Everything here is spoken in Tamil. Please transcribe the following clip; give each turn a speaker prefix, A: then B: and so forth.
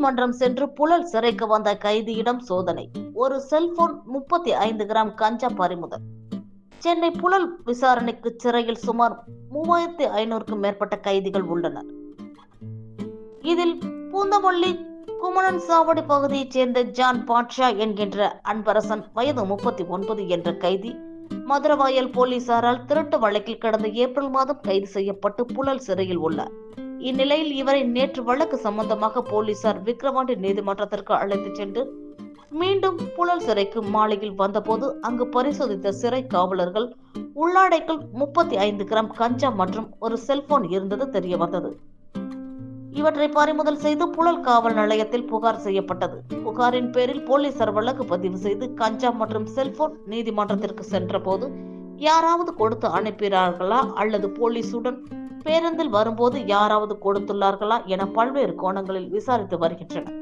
A: நீதிமன்றம் சென்று புழல் சிறைக்கு வந்த கைதியிடம் சோதனை. ஒரு செல்போன் முப்பத்தி ஐந்து கிராம் கஞ்சா பறிமுதல். சென்னை புழல் விசாரணைக்கு சிறையில் சுமார் மூவாயிரத்தி ஐநூறுக்கும் மேற்பட்ட கைதிகள் உள்ளனர். இதில் பூந்தமல்லி குமணன் சாவடி பகுதியைச் சேர்ந்த ஜான் பாட்ஷா என்கின்ற அன்பரசன் வயது முப்பத்தி ஒன்பது என்ற கைதி மதுரவாயல் போலீசாரால் திருட்டு வழக்கில் கடந்த ஏப்ரல் மாதம் கைது செய்யப்பட்டு புழல் சிறையில் உள்ளார். இந்நிலையில் இவரை நேற்று வழக்கு சம்பந்தமாக போலீசார் விக்கிரவாண்டி நீதிமன்றத்திற்கு அழைத்துச் சென்று மீண்டும் புழல் சிறைக்கு மாலையில் வந்தபோது அங்கு பரிசோதித்த சிறை காவலர்கள் உள்ளாடைக்குள் முப்பத்தி ஐந்து கிராம் கஞ்சா மற்றும் ஒரு செல்போன் இருந்தது தெரிய வந்தது. இவற்றை பறிமுதல் செய்து புழல் காவல் நிலையத்தில் புகார் செய்யப்பட்டது. புகாரின் பேரில் போலீசார் வழக்கு பதிவு செய்து கஞ்சா மற்றும் செல்போன் நீதிமன்றத்திற்கு சென்றபோது யாராவது கொடுத்து அனுப்பினார்களா அல்லது போலீசுடன் பேருந்தில் வரும்போது யாராவது கொடுத்துள்ளார்களா என பல்வேறு கோணங்களில் விசாரித்து வருகின்றனர்.